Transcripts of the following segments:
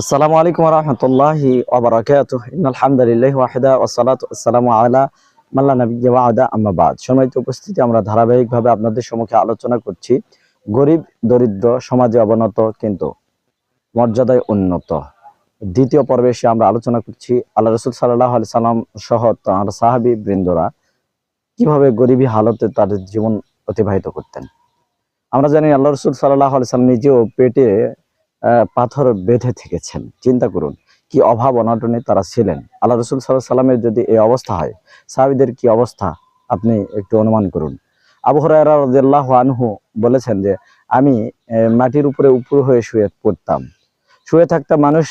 আসসালামু আলাইকুম রহমতুল্লাহি ওবরাকাতুহ ইন্নাল হামদুলিল্লাহি ওয়াহিদা ওয়াসসালাতু ওয়াসসালামু আলা মাল্লা নাবিয়্যা ওয়াদা আম্মা বাদ। সম্মানিত উপস্থিতি, আমরা ধারাবাহিকভাবে আপনাদের সম্মুখে আলোচনা করছি। গরিব, দরিদ্র, সমাজে অবনত কিন্তু মর্যাদায় উন্নত। দ্বিতীয় পর্বে এসে আমরা আলোচনা করছি আল্লাহ রসুল সাল্লাহ আলি সাল্লাম সহ তাঁর সাহাবি বৃন্দরা কীভাবে গরিবী হালতে তাদের জীবন অতিবাহিত করতেন। আমরা জানি আল্লাহ রসুল সাল্লাহ আলি সাল্লাম নিজেও পেটে পাথর বেঁধে থেকেছেন। চিন্তা করুন, কি অভাব অনটনে তারা ছিলেন? আল্লাহ রসুল সাল্লাহ সাল্লামের যদি এই অবস্থা হয়, সাহাবিদের কি অবস্থা? আপনি একটু অনুমান করুন। আবু আনহু বলেছেন যে, আমি মাটির উপরে উপর হয়ে শুয়ে পড়তাম। শুয়ে থাকতে মানুষ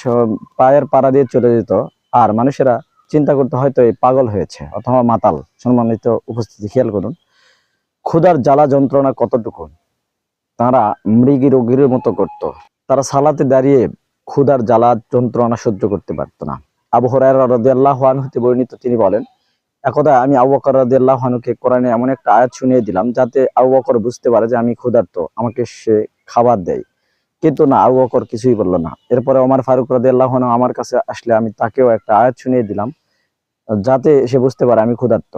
পায়ের পাড়া দিয়ে চলে যেত। আর মানুষেরা চিন্তা করতে হয়তো এই পাগল হয়েছে অথবা মাতাল। সম্মানিত উপস্থিতি, খেয়াল করুন। ক্ষুধার জ্বালা যন্ত্রণা কতটুকু? তারা মৃগী রোগীর মতো করত। তারা সালাতে দাঁড়িয়ে ক্ষুধার জ্বালা, যন্ত্রণা সহ্য করতে পারতো না। আবু হরাইরা হতে বর্ণিত, তিনি বলেন, একদা আমি আবু বকর রাদিয়াল্লাহু কোরআনে এমন একটা আয়াত শুনিয়ে দিলাম যাতে আবু বুঝতে পারে যে আমি ক্ষুধার্ত, আমাকে সে খাবার দেয়। কিন্তু না, আবু বকর কিছুই বলল না। এরপরে ওমর ফারুক রাদিয়াল্লাহু আনহু আমার কাছে আসলে আমি তাকেও একটা আয়াত শুনিয়ে দিলাম, যাতে সে বুঝতে পারে আমি ক্ষুধার্ত।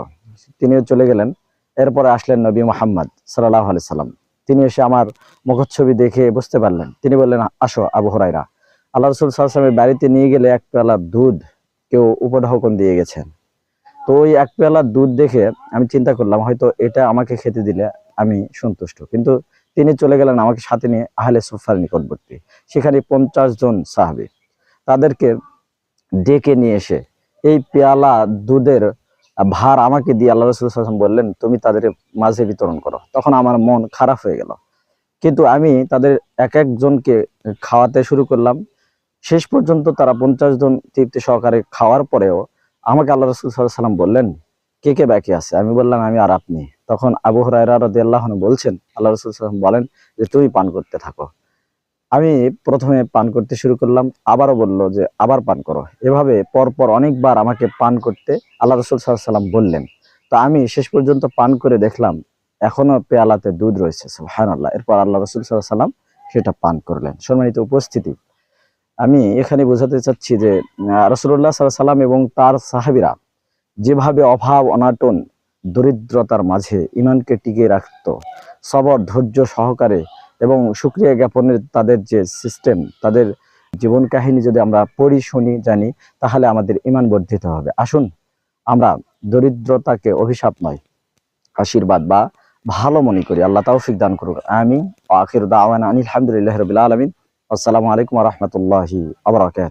তিনিও চলে গেলেন। এরপরে আসলেন নবী মোহাম্মদ সাল্লাহ আলি সাল্লাম। তিনি এসে আমার মুখচ্ছবি দেখে বুঝতে পারলেন। তিনি বললেন, আসো আবু হরাইরা আল্লাহ রসুল সাল্লামের বাড়িতে নিয়ে গেলে এক পেলা দুধ কেউ উপঢৌকন দিয়ে গেছেন। তো ওই এক পেলা দুধ দেখে আমি চিন্তা করলাম, হয়তো এটা আমাকে খেতে দিলে আমি সন্তুষ্ট। কিন্তু তিনি চলে গেলেন আমাকে সাথে নিয়ে আহলে সুফার নিকটবর্তী, সেখানে পঞ্চাশ জন সাহাবি। তাদেরকে ডেকে নিয়ে এসে এই পেয়ালা দুধের ভার আমাকে দিয়ে আল্লাহ রসুল বললেন, তুমি তাদের মাঝে বিতরণ করো। তখন আমার মন খারাপ হয়ে গেল। কিন্তু আমি তাদের এক একজনকে খাওয়াতে শুরু করলাম। শেষ পর্যন্ত তারা পঞ্চাশ জন তৃপ্তি সহকারে খাওয়ার পরেও আমাকে আল্লাহ রসুল সাল্লাম বললেন, কে কে বাকি আছে? আমি বললাম, আমি আর আপনি। তখন আবু হরাইরা আনহু বলছেন, আল্লাহ রসুল সাল্লাম বলেন যে, তুমি পান করতে থাকো। আমি প্রথমে পান করতে শুরু করলাম, আবারও বলল যে, আবার পান করো। এভাবে পরপর অনেকবার আমাকে পান করতে আল্লাহ রসুল সাল্লাম বললেন। তো আমি শেষ পর্যন্ত পান করে দেখলাম, এখনও পেয়ালাতে দুধ রয়েছে আল্লাহ এরপর আল্লাহ রসুল সাল্লাম সেটা পান করলেন। সম্মানিত উপস্থিতি, আমি এখানে বোঝাতে চাচ্ছি যে রসুল্লাহ সাল্লাহ সাল্লাম এবং তার সাহাবিরা যেভাবে অভাব, অনাটন, দরিদ্রতার মাঝে ইমানকে টিকিয়ে রাখত, সবর, ধৈর্য সহকারে এবং সুক্রিয়া জ্ঞাপনের তাদের যে সিস্টেম তাদের জীবন কাহিনী যদি আমরা পড়ি, শুনি, জানি, তাহলে আমাদের ইমান বর্ধিত হবে। আসুন, আমরা দরিদ্রতাকে অভিশাপ নয়, আশীর্বাদ বা ভালো মনে করি। আল্লাহ তৌফিক দান করুক। আমি আখির দাওয়ান আনিল আলহামদুলিল্লাহ রবিল আলমিন। আসসালামু আলাইকুম রহমতুল্লাহি আবরাকাত